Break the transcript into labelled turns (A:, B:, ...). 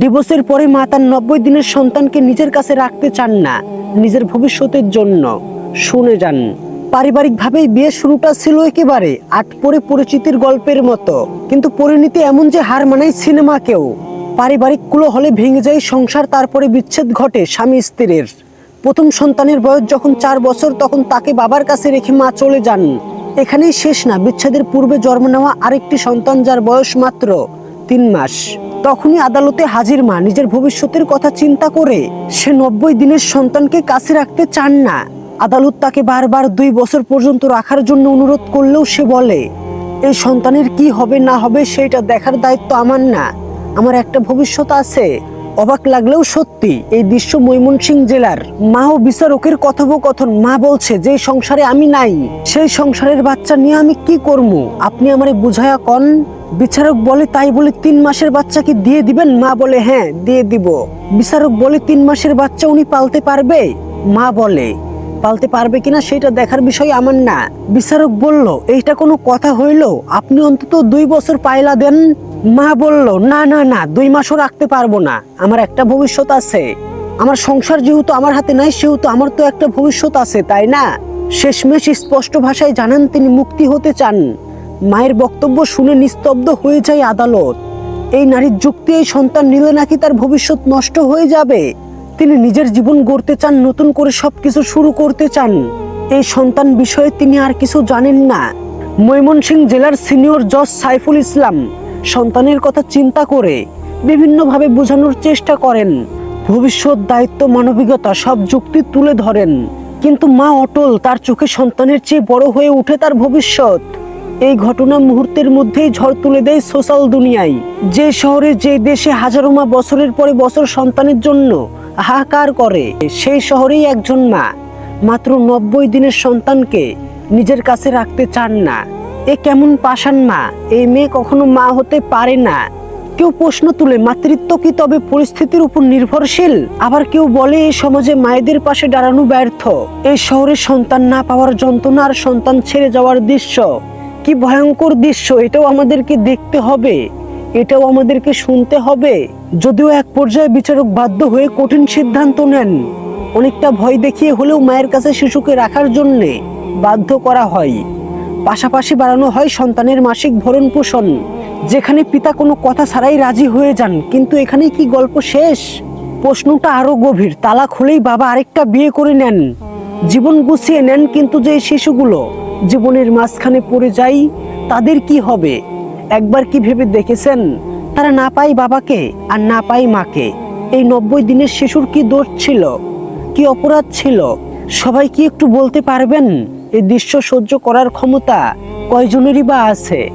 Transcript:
A: ডিভোর্সের পরে মা তার নব্বই দিনের সন্তানকে নিজের কাছে রাখতে চান না, নিজের ভবিষ্যতের জন্য। শুনে যান, পারিবারিকভাবেই বিয়ে শুরুটা ছিল একেবারে আট পরে পরিচিতির গল্পের মতো। কিন্তু পরিণতি এমন যে হার মানায় সিনেমাকেও। পারিবারিক কুলো হলে ভেঙে যায় সংসার, তারপরে বিচ্ছেদ ঘটে স্বামী স্ত্রীর। প্রথম সন্তানের বয়স যখন চার বছর, তখন তাকে বাবার কাছে রেখে মা চলে যান। এখানেই শেষ না, বিচ্ছেদের পূর্বে জন্ম নেওয়া আরেকটি সন্তান যার বয়স মাত্র তিন মাস। তখনই আদালতে হাজির মা নিজের ভবিষ্যতের কথা চিন্তা করে সে নব্বই দিনের সন্তানকে কাছে রাখতে চান না। আদালত তাকে বারবার দুই বছর পর্যন্ত রাখার জন্য অনুরোধ করলেও সে বলে এই সন্তানের কি হবে না হবে সেটা দেখার দায়িত্ব আমার না। আমার একটা ভবিষ্যৎ আছে। অবাক লাগলেও সত্যি, এই দৃশ্য ময়মনসিংহ জেলার মা ও বিচারকের কথোপকথন। মা বলছে, যে সংসারে আমি নাই, সেই সংসারের বাচ্চা নিয়ে আমি কি করব আপনি আমারে বুঝায়া কন। বিচারক বলে, তাই বলে তিন মাসের বাচ্চাকে দিয়ে দিবেন? মা বলে হ্যাঁ দিয়ে দিব। বিচারক বলে, তিন মাসের বাচ্চা উনি পালতে পারবে? মা বলে, পালতে পারবে কিনা সেটা দেখার বিষয় আমার না। বিচারক বলল, এইটা কোনো কথা হইল? আপনি অন্তত দুই বছর পায়লা দেন? মা বলল, না না না, দুই মাসও রাখতে পারব না। আমার একটা ভবিষ্যৎ আছে। আমার সংসার যেহেতু আমার হাতে নাই, সেহেতু আমার তো একটা ভবিষ্যৎ আছে, তাই না? শেষমেশ স্পষ্ট ভাষায় জানান তিনি মুক্তি হতে চান। মায়ের বক্তব্য শুনে নিস্তব্ধ হয়ে যায় আদালত। এই নারীর যুক্তি, এই সন্তান নিলে নাকি তার ভবিষ্যৎ নষ্ট হয়ে যাবে? তিনি নিজের জীবন গড়তে চান, নতুন করে সবকিছু শুরু করতে চান। এই সন্তান বিষয়ে তিনি আর কিছু জানেন না। ময়মনসিংহ জেলার সিনিয়র জজ সাইফুল ইসলাম সন্তানের কথা চিন্তা করে বিভিন্নভাবে বোঝানোর চেষ্টা করেন। ভবিষ্যৎ, দায়িত্ব, মানবিকতা সব যুক্তি তুলে ধরেন। কিন্তু মা অটল তার চোখে সন্তানের চেয়ে বড় হয়ে উঠে তার ভবিষ্যৎ। এই ঘটনা মুহূর্তের মধ্যেই ঝড় তুলে দেয় সোশ্যাল দুনিয়ায়। যে শহরে, যে দেশে হাজারো মা বছরের পরে বছর সন্তানের জন্য হাহাকার করে, সেই শহরেই একজন মা। মাত্র নব্বই দিনের সন্তানকে নিজের কাছে রাখতে চান না। এ কেমন পাষাণ মা? এই মেয়ে কখনো মা হতে পারে না। কেউ প্রশ্ন তুলে, মাতৃত্ব কি তবে পরিস্থিতির উপর নির্ভরশীল? আবার কেউ বলে এই সমাজে মায়েদের পাশে দাঁড়ানো ব্যর্থ। এই শহরে সন্তান না পাওয়ার যন্ত্রণা আর সন্তান ছেড়ে যাওয়ার দৃশ্য। কি ভয়ঙ্কর দৃশ্য, এটাও আমাদেরকে দেখতে হবে, এটাও আমাদেরকে শুনতে হবে। যদিও এক পর্যায়ে বিচারক বাধ্য হয়ে কঠিন সিদ্ধান্ত নেন, অনেকটা ভয় দেখিয়ে হলেও মায়ের কাছে শিশুকে রাখার জন্যে বাধ্য করা হয়। পাশাপাশি বাড়ানো হয় সন্তানের মাসিক ভরণ পোষণ, যেখানে পিতা কোনো কথা ছাড়াই রাজি হয়ে যান, কিন্তু এখানে কি গল্প শেষ? প্রশ্নটা আরও গভীর তালা খুলেই বাবা আরেকটা বিয়ে করে নেন। জীবন গুছিয়ে নেন কিন্তু যে শিশুগুলো। জীবনের মাঝখানে পড়ে যাই, তাদের কি হবে? একবার কি ভেবে দেখেছেন? তারা না পায় বাবাকে আর না পায় মাকে। এই নব্বই দিনের শিশুর কি দোষ ছিল? কি অপরাধ ছিল? সবাই কি একটু বলতে পারবেন? এই দৃশ্য সহ্য করার ক্ষমতা কয়জনেরই বা আছে?